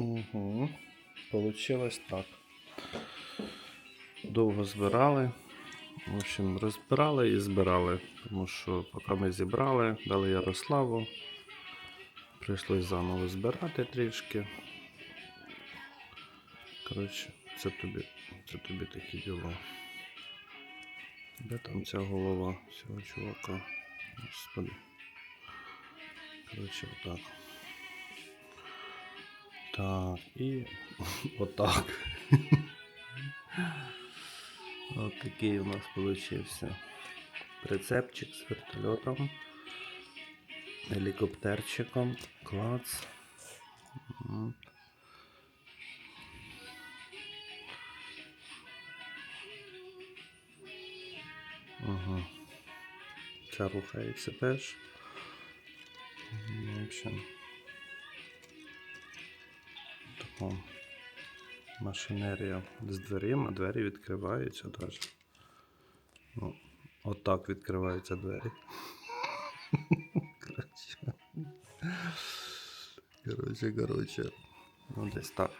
Угу. Получилось так. Довго збирали. В общем, розбирали і збирали. Тому що поки ми зібрали, дали Ярославу. Прийшлось заново збирати трішки. Коротше, це тобі, це тобі такі діла. Де там ця голова цього чувака? Господи. Коротше, отак. Так, і отак. От такий у нас получився прицепчик з вертольотом, гелікоптерчиком, клац. Ага. Ця рухається теж. Ну, В общем, така машинерія з дверима, двері відкриваються теж. Ну, отак відкриваються двері. Коротше, коротше. Ну, десь так.